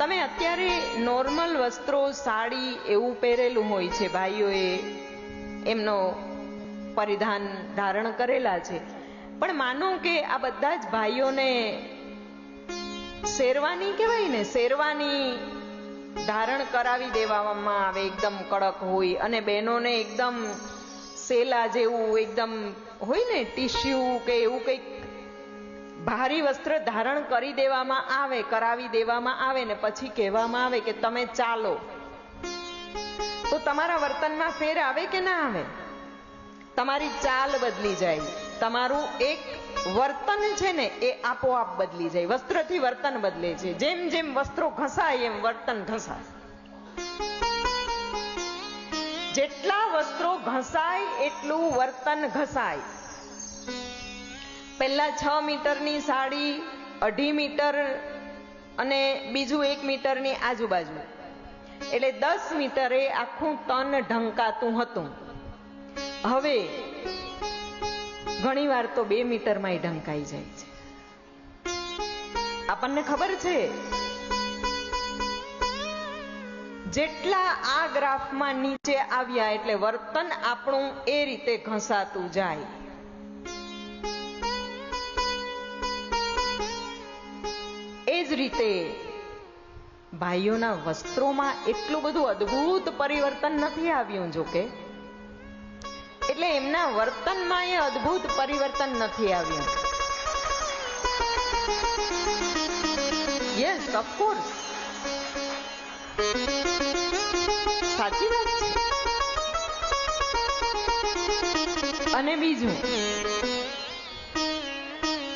તમે અત્યારે નોર્મલ વસ્ત્રો, સાડી એવું પહેરેલું હોય છે, ભાઈઓએ એમનો પરિધાન ધારણ કરેલા છે. પણ માનો કે આ બધા જ ભાઈઓને શેરવાની કહેવાય ને, શેરવાની ધારણ કરાવી દેવામાં આવે, એકદમ કડક હોય અને બહેનોને એકદમ સેલા જેવું, એકદમ હોય ને ટીસ્યુ કે એવું કંઈક ભારી વસ્ત્ર ધારણ કરી દેવામાં આવે, કરાવી દેવામાં આવે ને પછી કહેવામાં આવે કે તમે ચાલો. તો તમારા વર્તનમાં ફેર આવે કે ના આવે? તમારી ચાલ બદલી જાય. તમારું એક વર્તન છે ને એ આપોઆપ બદલી જાય. વસ્ત્રથી વર્તન બદલે છે. જેમ જેમ વસ્ત્રો ઘસાય, એમ વર્તન ઘસાય. જેટલા વસ્ત્રો ઘસાય, એટલું વર્તન ઘસાય. પહેલા છ મીટરની સાડી, અઢી મીટર અને બીજું એક મીટરની આજુબાજુ. એટલે દસ મીટરે આખું તન ઢંકાતું હતું. હવે ઘણીવાર તો બે મીટરમાં ઢંકાઈ જાય છે. આપણને ખબર છે, જેટલા આ ગ્રાફમાં નીચે આવ્યા એટલે વર્તન આપણું એ રીતે ઘસાતું જાય. રીતે ભાઈઓના વસ્ત્રોમાં એટલું બધું અદ્ભુત પરિવર્તન નથી આવ્યું જોકે. એટલે એમના વર્તનમાં એ અદ્ભુત પરિવર્તન નથી આવ્યું. યસ ઓફકોર્સ સાચી વાત છે. અને બીજું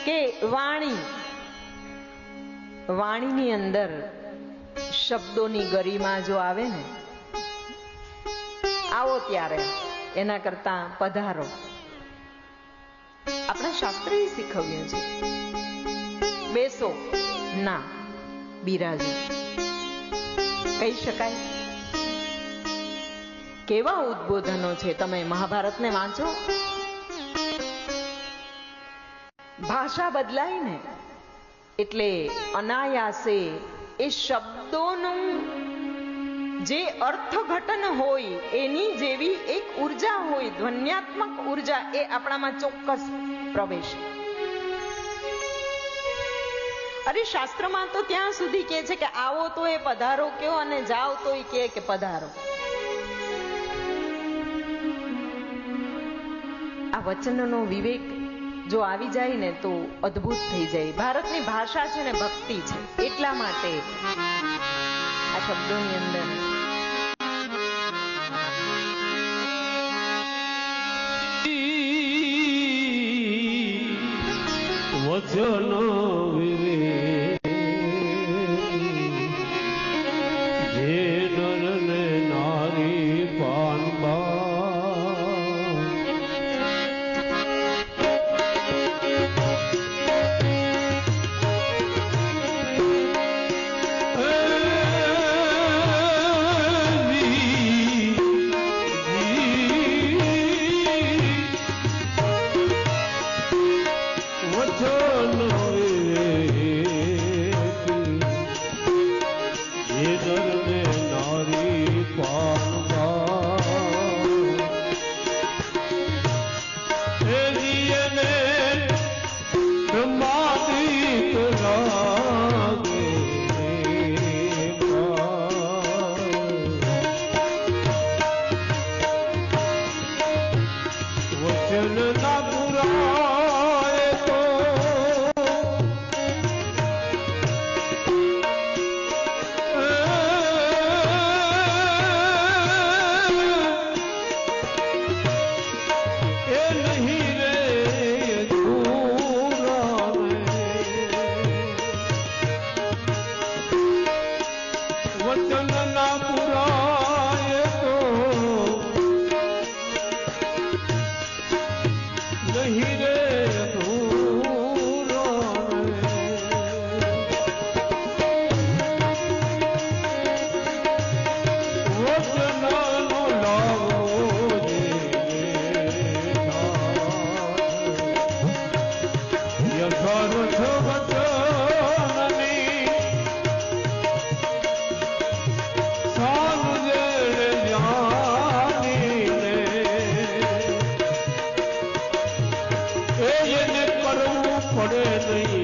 કે વાણી વાણીની અંદર શબ્દોની ગરિમા જો આવે ને, આવો ત્યારે એના કરતા પધારો. આપણા શાસ્ત્રે શીખવ્યું છે, બેસો, ના, બિરાજો. કહી શકાય? કેવા ઉદ્બોધનો છે તમે મહાભારતને વાંચો? ભાષા બદલાય ને એટલે અનાયાસે એ શબ્દોનું જે અર્થઘટન હોય, એની જેવી એક ઊર્જા હોય, ધ્વન્યાત્મક ઊર્જા એ આપણામાં ચોક્કસ પ્રવેશે. અરે શાસ્ત્રમાં તો ત્યાં સુધી કે છે કે આવો તો એ પધારો, કયો અને જાઓ તો એ કે પધારો. આ વચનનો વિવેક જો આવી જાય ને તો અદ્ભુત થઈ જાય. ભારતની ભાષા છે ને ભક્તિ છે, એટલા માટે આ શબ્દોની અંદર. વચન પડે નહીં.